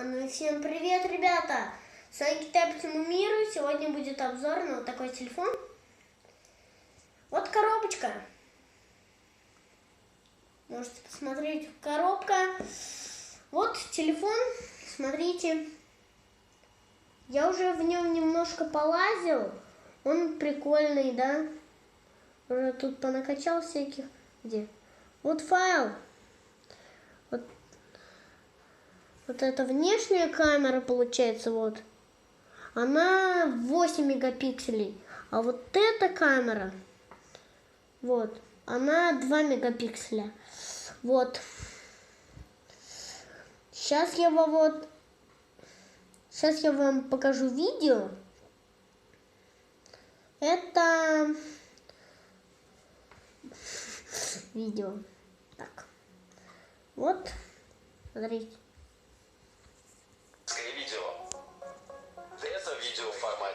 А ну всем привет, ребята! С вами Китай по всему миру. Сегодня будет обзор на вот такой телефон. Вот коробочка. Можете посмотреть. Коробка. Вот телефон. Смотрите. Я уже в нем немножко полазил. Он прикольный, да? Уже тут понакачал всяких. Где? Вот файл. Вот, вот эта внешняя камера получается вот. Она 8 мегапикселей. А вот эта камера, вот, она 2 мегапикселя. Вот. Сейчас я вам вот... Сейчас я вам покажу видео. Это видео. Так. Вот. Смотрите.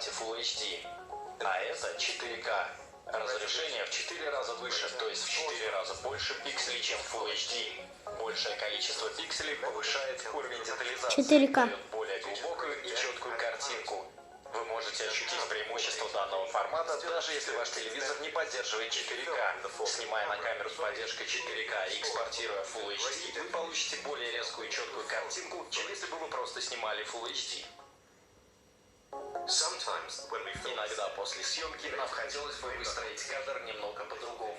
Формате Full HD, а это 4К. Разрешение в 4 раза выше, то есть в 4 раза больше пикселей, чем Full HD. Большее количество пикселей повышает уровень детализации, 4К. дает более глубокую и четкую картинку. Вы можете ощутить преимущество данного формата, даже если ваш телевизор не поддерживает 4К. Снимая на камеру с поддержкой 4К и экспортируя Full HD, вы получите более резкую и четкую картинку, чем если бы вы просто снимали Full HD. Иногда после съемки нам хотелось бы выстроить кадр немного по-другому.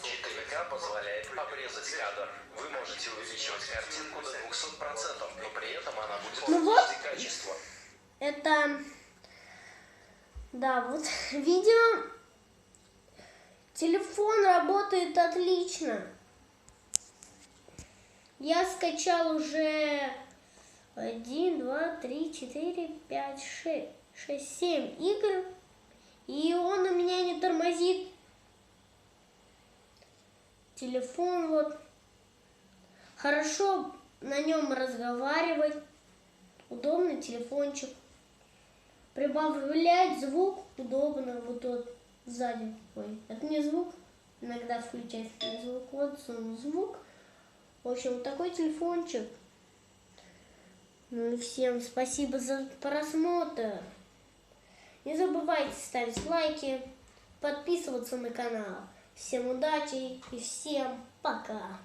4К позволяет обрезать кадр. Вы можете увеличивать картинку до 200%, но при этом она будет Ну вот. качество. Это... Да, вот видео. Телефон работает отлично. Я скачал уже 1, 2, 3, 4, 5, 6, 6, 7 игр. И он у меня не тормозит. Телефон вот. Хорошо на нем разговаривать. Удобный телефончик. Прибавлять звук удобно. Вот тот сзади. Ой, это не звук. Иногда включается звук. Вот он звук. В общем, вот такой телефончик. Ну и всем спасибо за просмотр. Не забывайте ставить лайки, подписываться на канал. Всем удачи и всем пока.